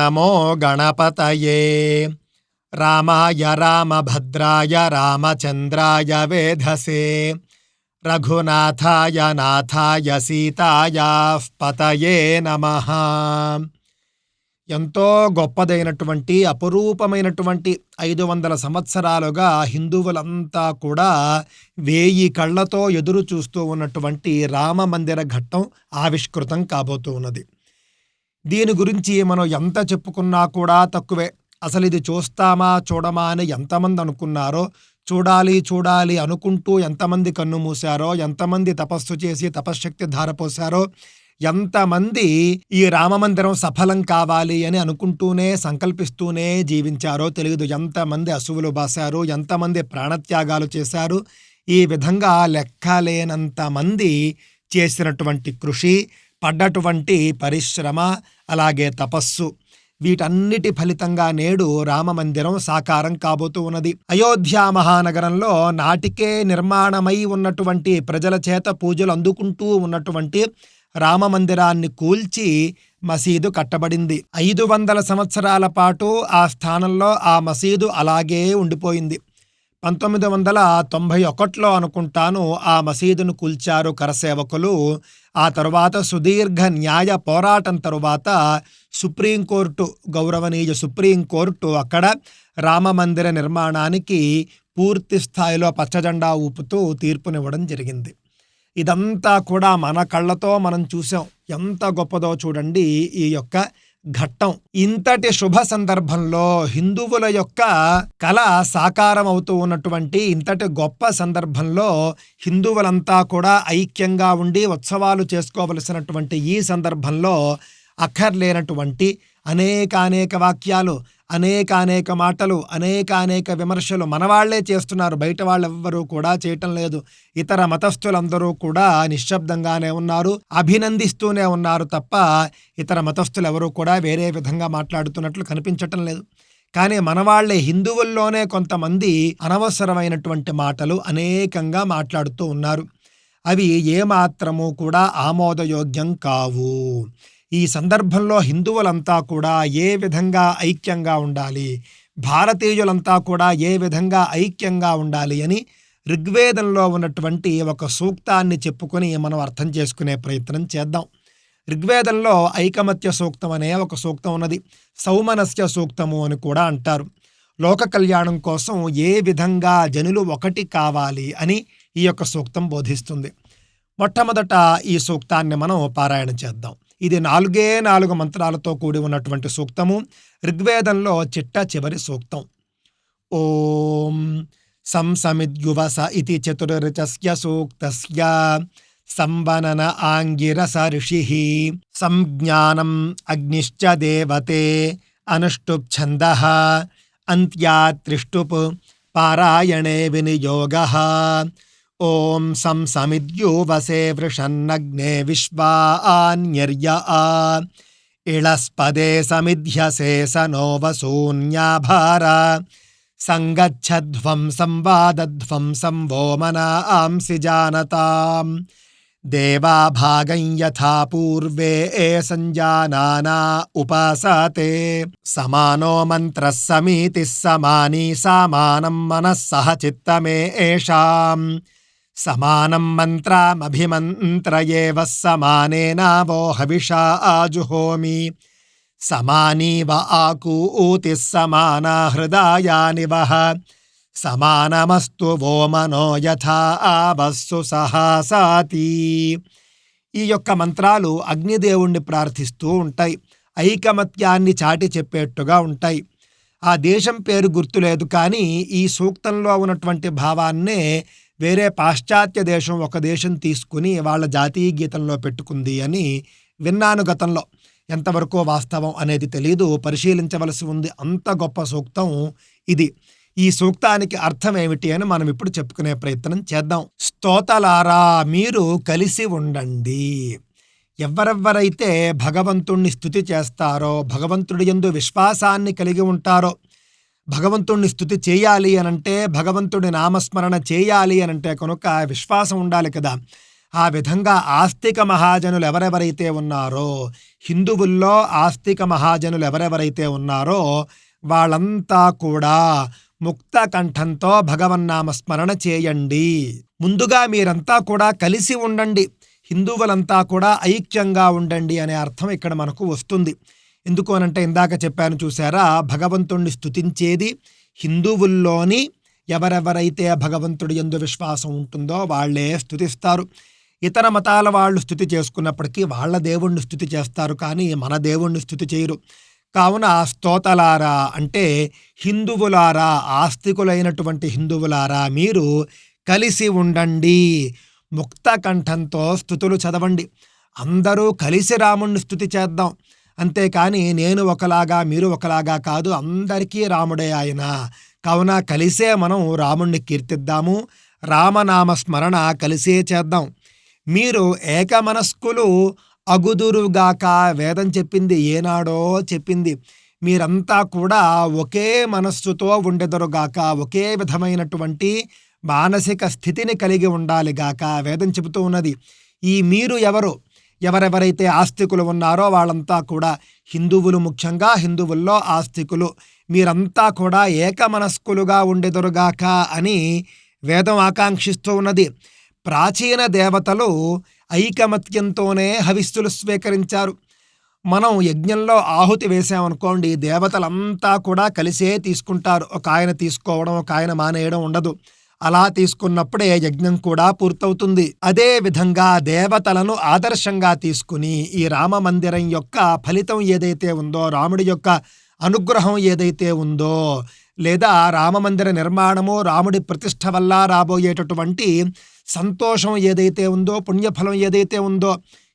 నమో గణపతయే రామాయ రామభద్రాయ రామచంద్రాయ వేధసే రఘునాథాయ నాథాయ సీతాయ పతయే నమ ఎంతో గొప్పదైనటువంటి అపురూపమైనటువంటి ఐదు వందల సంవత్సరాలుగా హిందువులంతా కూడా వేయి కళ్ళతో ఎదురు చూస్తూ ఉన్నటువంటి రామ మందిర ఘట్టం ఆవిష్కృతం కాబోతూ ఉన్నది. దీని గురించి మనం ఎంత చెప్పుకున్నా కూడా తక్కువే. అసలు ఇది చూస్తామా చూడమా అని ఎంతమంది అనుకున్నారో చూడాలి చూడాలి అనుకుంటూ ఎంతమంది కన్ను మూశారో ఎంతమంది తపస్సు చేసి తపశ్శక్తి ధారపోశారో ఎంతమంది ఈ రామమందిరం సఫలం కావాలి అని అనుకుంటూనే సంకల్పిస్తూనే జీవించారో తెలియదు ఎంతమంది అసువులు బాశారు ఎంతమంది ప్రాణత్యాగాలు చేశారు ఈ విధంగా లెక్కలేనంత మంది చేసినటువంటి కృషి పడ్డటువంటి పరిశ్రమ అలాగే తపస్సు. వీటన్నిటి ఫలితంగా నేడు రామమందిరం సాకారం కాబోతూ ఉన్నది. అయోధ్య మహానగరంలో నాటికే నిర్మాణమై ఉన్నటువంటి ప్రజల చేత పూజలు అందుకుంటూ ఉన్నటువంటి రామ మందిరాన్ని కూల్చి మసీదు కట్టబడింది. ఐదు వందల సంవత్సరాల పాటు ఆ స్థానంలో ఆ మసీదు అలాగే ఉండిపోయింది. పంతొమ్మిది వందల తొంభై ఒకటిలో అనుకుంటాను ఆ మసీదును కూల్చారు కరసేవకులు ఆ తరువాత సుదీర్ఘ న్యాయ పోరాటం తరువాత సుప్రీంకోర్టు గౌరవనీయ సుప్రీంకోర్టు అక్కడ రామ మందిర నిర్మాణానికి పూర్తి స్థాయిలో పచ్చజెండా ఊపుతూ తీర్పునివ్వడం జరిగింది. ఇదంతా కూడా మన కళ్ళతో మనం చూసాం. ఎంత గొప్పదో చూడండి ఈ యొక్క ఘట్టం. ఇంతటి శుభ సందర్భంలో హిందువుల యొక్క కళ సాకారం అవుతూ ఉన్నటువంటి ఇంతటి గొప్ప సందర్భంలో హిందువులంతా కూడా ఐక్యంగా ఉండి ఉత్సవాలు చేసుకోవలసినటువంటి ఈ సందర్భంలో అక్కర్లేనటువంటి అనేక అనేక వాక్యాలు అనేక అనేక మాటలు అనేక అనేక విమర్శలు మనవాళ్ళే చేస్తున్నారు. బయట వాళ్ళెవ్వరూ కూడా చేయటం లేదు. ఇతర మతస్థులందరూ కూడా నిశ్శబ్దంగానే ఉన్నారు అభినందిస్తూనే ఉన్నారు తప్ప ఇతర మతస్థులు ఎవరూ కూడా వేరే విధంగా మాట్లాడుతున్నట్లు కనిపించటం లేదు. కానీ మనవాళ్ళే హిందువుల్లోనే కొంతమంది అనవసరమైనటువంటి మాటలు అనేకంగా మాట్లాడుతూ ఉన్నారు. అవి ఏమాత్రము కూడా ఆమోదయోగ్యం కావు. ఈ సందర్భంలో హిందువులంతా కూడా ఏ విధంగా ఐక్యంగా ఉండాలి? భారతీయులంతా కూడా ఏ విధంగా ఐక్యంగా ఉండాలి అని ఋగ్వేదంలో ఉన్నటువంటి ఒక సూక్తాన్ని చెప్పుకొని మనం అర్థం చేసుకునే ప్రయత్నం చేద్దాం. ఋగ్వేదంలో ఐకమత్య సూక్తం అనే ఒక సూక్తం ఉన్నది. సౌమనస్య సూక్తము అని కూడా అంటారు. లోక కళ్యాణం కోసం ఏ విధంగా జనులు ఒకటి కావాలి అని ఈ యొక్క సూక్తం బోధిస్తుంది. మొట్టమొదట ఈ సూక్తాన్ని మనం పారాయణ చేద్దాం. ఇది నాలుగే నాలుగు మంత్రాలతో కూడి ఉన్నటువంటి సూక్తము. ఋగ్వేదంలో చిట్ట చివరి సూక్తం. ఓం సంసమిద్యువస ఇది చతుర్చస్య సూక్తస్య. సంవనన ఆంగిరస ఋషి. సంజ్ఞానం అగ్నిశ్చ దేవతే అనుష్టుప్ ఛంద అంత్యాత్రిష్టుప్ పారాయణే వినియోగ. ॐ सं समिद्यूवसे वृषन्नग्ने विश्वा आन्यर्य आ इळस्पदे समिध्यसे स नो वसून्याभार सङ्गच्छध्वं संवादध्वं संवो मनांसि जानताम् देवाभागं यथा पूर्वे ए सञ्जानाना उपासते। समानो मन्त्रः समीतिः समानी सामानं मनः सह चित्तमे एषाम्। సమానం మంత్రామభిమంత్రయేవ సమానేనావో హవిషా ఆజుహోమి. సమానీవ ఆకూతి సమానా హృదయాని వహ సమానమస్తు వో మనో యథా ఆవస్సు సహాసాతి. ఈ యొక్క మంత్రాలు అగ్నిదేవుణ్ణి ప్రార్థిస్తూ ఉంటాయి. ఐకమత్యాన్ని చాటి చెప్పేట్టుగా ఉంటాయి. ఆ దేశం పేరు గుర్తులేదు కానీ ఈ సూక్తంలో ఉన్నటువంటి భావాన్నే వేరే పాశ్చాత్య దేశం ఒక దేశం తీసుకుని వాళ్ళ జాతీయ గీతంలో పెట్టుకుంది అని విన్నాను గతంలో. ఎంతవరకు వాస్తవం అనేది తెలియదు పరిశీలించవలసి ఉంది. అంత గొప్ప సూక్తం ఇది. ఈ సూక్తానికి అర్థం ఏమిటి అని మనం ఇప్పుడు చెప్పుకునే ప్రయత్నం చేద్దాం. స్తోతలారా మీరు కలిసి ఉండండి. ఎవరెవ్వరైతే భగవంతుణ్ణి స్థుతి చేస్తారో భగవంతుడి ఎందు విశ్వాసాన్ని కలిగి ఉంటారో భగవంతుణ్ణి స్థుతి చేయాలి అనంటే భగవంతుడి నామస్మరణ చేయాలి అనంటే కనుక విశ్వాసం ఉండాలి కదా. ఆ విధంగా ఆస్తిక మహాజనులు ఎవరెవరైతే ఉన్నారో హిందువుల్లో ఆస్తిక మహాజనులు ఎవరెవరైతే ఉన్నారో వాళ్ళంతా కూడా ముక్త కంఠంతో భగవన్నామస్మరణ చేయండి. ముందుగా మీరంతా కూడా కలిసి ఉండండి. హిందువులంతా కూడా ఐక్యంగా ఉండండి అనే అర్థం ఇక్కడ మనకు వస్తుంది. ఎందుకు అనంటే ఇందాక చెప్పాను చూసారా భగవంతుణ్ణి స్థుతించేది హిందువుల్లోని ఎవరెవరైతే భగవంతుడి ఎందు విశ్వాసం ఉంటుందో వాళ్ళే స్థుతిస్తారు ఇతర మతాల వాళ్ళు స్థుతి చేసుకున్నప్పటికీ వాళ్ళ దేవుణ్ణి స్థుతి చేస్తారు కానీ మన దేవుణ్ణి స్థుతి చేయరు. కావున స్తోతలారా అంటే హిందువులారా ఆస్తికులైనటువంటి హిందువులారా మీరు కలిసి ఉండండి. ముక్త కంఠంతో స్థుతులు చదవండి. అందరూ కలిసి రాముణ్ణి స్థుతి చేద్దాం. అంతేకాని నేను ఒకలాగా మీరు ఒకలాగా కాదు అందరికీ రాముడే ఆయన. కావున కలిసే మనం రాముణ్ణి కీర్తిద్దాము. రామనామ స్మరణ కలిసే చేద్దాం. మీరు ఏకమనస్కులు అగుదురుగాక వేదం చెప్పింది ఏనాడో చెప్పింది. మీరంతా కూడా ఒకే మనస్సుతో ఉండెదరుగాక ఒకే విధమైనటువంటి మానసిక స్థితిని కలిగి ఉండాలి గాక వేదం చెబుతూ ఉన్నది. ఈ మీరు ఎవరు? ఎవరెవరైతే ఆస్తికులు ఉన్నారో వాళ్ళంతా కూడా హిందువులు ముఖ్యంగా హిందువుల్లో ఆస్తికులు. మీరంతా కూడా ఏకమనస్కులుగా ఉండెదురుగాక అని వేదం ఆకాంక్షిస్తూ ఉన్నది. ప్రాచీన దేవతలు ఐకమత్యంతోనే హవిస్సులు స్వీకరించారు. మనం యజ్ఞంలో ఆహుతి వేసామనుకోండి దేవతలంతా కూడా కలిసే తీసుకుంటారు. ఒక ఆయన తీసుకోవడం ఒక ఆయన మానేయడం ఉండదు. అలా తీసుకున్నప్పుడే యజ్ఞం కూడా పూర్తవుతుంది. అదే విధంగా దేవతలను ఆదర్శంగా తీసుకుని ఈ రామ మందిరం యొక్క ఫలితం ఏదైతే ఉందో రాముడి యొక్క అనుగ్రహం ఏదైతే ఉందో లేదా రామమందిర నిర్మాణము రాముడి ప్రతిష్ట వల్ల రాబోయేటటువంటి సంతోషం ఏదైతే ఉందో పుణ్యఫలం ఏదైతే ఉందో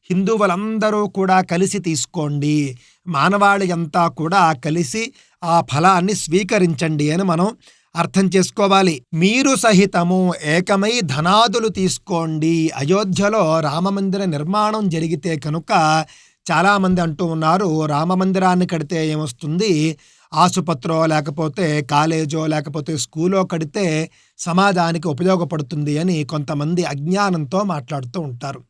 హిందువులందరూ కూడా కలిసి తీసుకోండి. మానవాళి అంతా కూడా కలిసి ఆ ఫలాన్ని స్వీకరించండి అని మనం అర్థం చేసుకోవాలి. మీరు సహితము ఏకమై ధనాదులు తీసుకోండి. అయోధ్యలో రామమందిర నిర్మాణం జరిగితే కనుక చాలామంది అంటూ ఉన్నారు రామమందిరాన్ని కడితే ఏమొస్తుంది? ఆసుపత్రో లేకపోతే కాలేజో లేకపోతే స్కూలో కడితే సమాజానికి ఉపయోగపడుతుంది అని కొంతమంది అజ్ఞానంతో మాట్లాడుతూ ఉంటారు.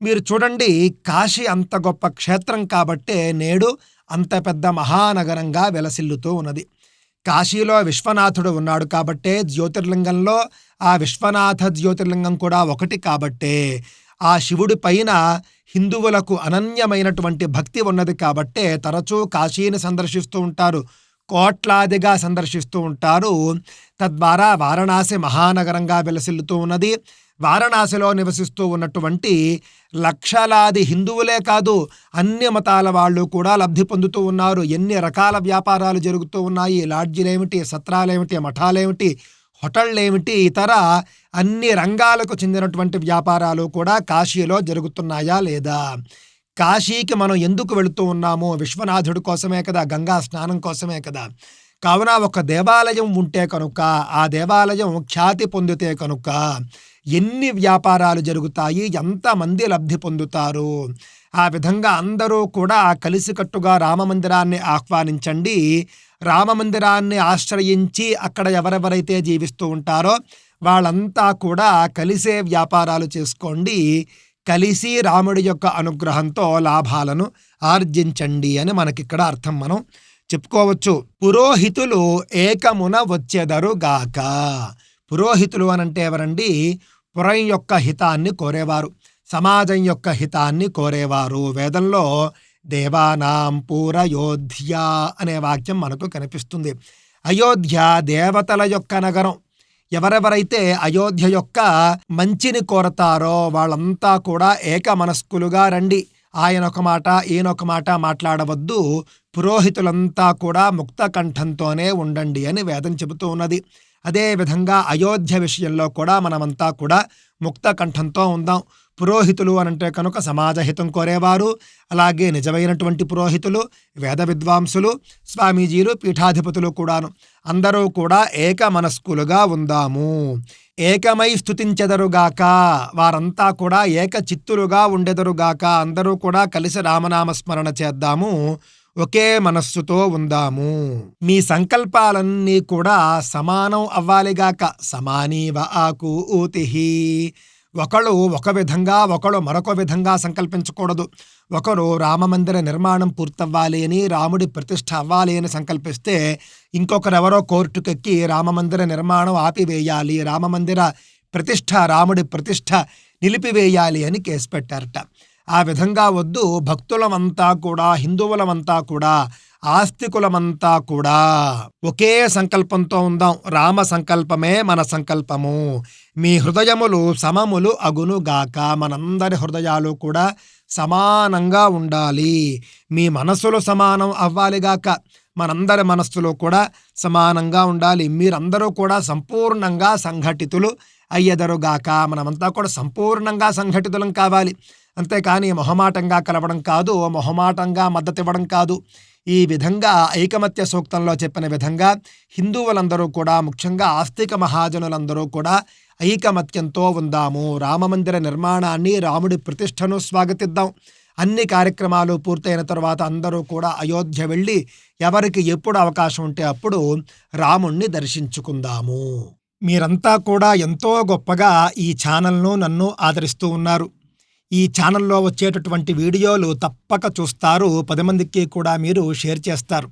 మీరు చూడండి కాశీ అంత గొప్ప క్షేత్రం కాబట్టే నేడు అంత పెద్ద మహానగరంగా వెలసిల్లుతూ ఉన్నది. కాశీలో విశ్వనాథుడు ఉన్నాడు కాబట్టే జ్యోతిర్లింగంలో ఆ విశ్వనాథ జ్యోతిర్లింగం కూడా ఒకటి కాబట్టే. ఆ శివుడి పైన హిందువులకు అనన్యమైనటువంటి భక్తి ఉన్నది కాబట్టే తరచూ కాశీని సందర్శిస్తూ ఉంటారు కోట్లాదిగా సందర్శిస్తూ ఉంటారు. తద్వారా వారణాసి మహానగరంగా వెలసిల్లుతూ ఉన్నది. వారణాసిలో నివసిస్తూ ఉన్నటువంటి లక్షలాది హిందువులే కాదు అన్ని మతాల వాళ్ళు కూడా లబ్ధి పొందుతూ ఉన్నారు. ఎన్ని రకాల వ్యాపారాలు జరుగుతూ ఉన్నాయి? లాడ్జీలేమిటి? సత్రాలేమిటి? మఠాలేమిటి? హోటళ్ళేమిటి? ఇతర అన్ని రంగాలకు చెందినటువంటి వ్యాపారాలు కూడా కాశీలో జరుగుతున్నాయా లేదా? కాశీకి మనం ఎందుకు వెళుతూ ఉన్నాము? విశ్వనాథుడి కోసమే కదా? గంగా స్నానం కోసమే కదా? కావున ఒక దేవాలయం ఉంటే కనుక ఆ దేవాలయం ఖ్యాతి పొందితే కనుక ఎన్ని వ్యాపారాలు జరుగుతాయి ఎంతమంది లబ్ధి పొందుతారు? ఆ విధంగా అందరూ కూడా కలిసికట్టుగా రామమందిరాన్ని ఆహ్వానించండి. రామమందిరాన్ని ఆశ్రయించి అక్కడ ఎవరెవరైతే జీవిస్తూ ఉంటారో వాళ్ళంతా కూడా కలిసే వ్యాపారాలు చేసుకోండి. కలిసి రాముడి యొక్క అనుగ్రహంతో లాభాలను ఆర్జించండి అని మనకిక్కడ అర్థం. మనం చెప్పుకోవచ్చు. పురోహితులు ఏకమున వచ్చెదరుగాక పురోహితులు అనంటే ఎవరండి? పురం యొక్క హితాన్ని కోరేవారు. సమాజం యొక్క హితాన్ని కోరేవారు. వేదంలో దేవానాం పూరయోధ్య అనే వాక్యం మనకు కనిపిస్తుంది. అయోధ్య దేవతల యొక్క నగరం. ఎవరెవరైతే అయోధ్య యొక్క మంచిని కోరతారో వాళ్ళంతా కూడా ఏక మనస్కులుగా రండి. ఆయన ఒక మాట ఈయనొక మాట మాట్లాడవద్దు. పురోహితులంతా కూడా ముక్త కంఠంతోనే ఉండండి అని వేదం చెబుతూ ఉన్నది. అదేవిధంగా అయోధ్య విషయంలో కూడా మనమంతా కూడా ముక్త కంఠంతో ఉందాం. పురోహితులు అనంటే కనుక సమాజహితం కోరేవారు అలాగే నిజమైనటువంటి పురోహితులు వేద విద్వాంసులు స్వామీజీలు పీఠాధిపతులు కూడాను. అందరూ కూడా ఏక మనస్కులుగా ఉందాము. ఏకమై స్థుతించెదరుగాక వారంతా కూడా ఏక చిత్తులుగా ఉండెదరుగాక. అందరూ కూడా కలిసి రామనామస్మరణ చేద్దాము. ఒకే మనస్సుతో ఉందాము. మీ సంకల్పాలన్నీ కూడా సమానం అవ్వాలిగాక. సమానీవ ఆకు ఊతిహీ ఒకళ్ళు ఒక విధంగా ఒకళ్ళు మరొక విధంగా సంకల్పించకూడదు. ఒకరు రామమందిర నిర్మాణం పూర్తవ్వాలి అని రాముడి ప్రతిష్ఠ అవ్వాలి అని సంకల్పిస్తే ఇంకొకరెవరో కోర్టుకెక్కి రామమందిర నిర్మాణం ఆపివేయాలి రామమందిర ప్రతిష్ఠ రాముడి ప్రతిష్ఠ నిలిపివేయాలి అని కేసు పెట్టారట. ఆ విధంగా వద్దు భక్తులమంతా కూడా హిందువులమంతా కూడా ఆస్తికులమంతా కూడా ఒకే సంకల్పంతో ఉందాం. రామ సంకల్పమే మన సంకల్పము. మీ హృదయములు సమములు అగునుగాక మనందరి హృదయాలు కూడా సమానంగా ఉండాలి. మీ మనస్సులు సమానం అవ్వాలిగాక మనందరి మనస్సులో కూడా సమానంగా ఉండాలి. మీరందరూ కూడా సంపూర్ణంగా సంఘటితులు అయ్యెదరుగాక మనమంతా కూడా సంపూర్ణంగా సంఘటితులం కావాలి. అంతేకాని మొహమాటంగా కలవడం కాదు. మొహమాటంగా మద్దతు ఇవ్వడం కాదు. ఈ విధంగా ఐకమత్య సూక్తంలో చెప్పిన విధంగా హిందువులందరూ కూడా ముఖ్యంగా ఆస్తిక మహాజనులందరూ కూడా ఐకమత్యంతో ఉందాము. రామమందిర నిర్మాణాన్ని రాముడి ప్రతిష్టను స్వాగతిద్దాం. అన్ని కార్యక్రమాలు పూర్తయిన తర్వాత అందరూ కూడా అయోధ్య వెళ్ళి ఎవరికి ఎప్పుడు అవకాశం ఉంటే అప్పుడు రాముణ్ణి దర్శించుకుందాము. మీరంతా కూడా ఎంతో గొప్పగా ఈ ఛానల్ను నన్ను ఆదరిస్తూ ఉన్నారు. ఈ ఛానల్లో వచ్చేటటువంటి వీడియోలు తప్పక చూస్తారు. పది మందికి కూడా మీరు షేర్ చేస్తారు.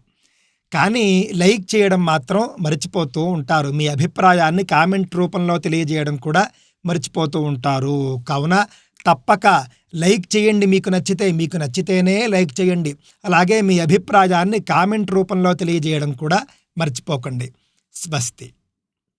కానీ లైక్ చేయడం మాత్రం మర్చిపోతూ ఉంటారు. మీ అభిప్రాయాన్ని కామెంట్ రూపంలో తెలియజేయడం కూడా మర్చిపోతూ ఉంటారు. కావున తప్పక లైక్ చేయండి. మీకు నచ్చితే మీకు నచ్చితేనే లైక్ చేయండి. అలాగే మీ అభిప్రాయాన్ని కామెంట్ రూపంలో తెలియజేయడం కూడా మర్చిపోకండి. స్వస్తి.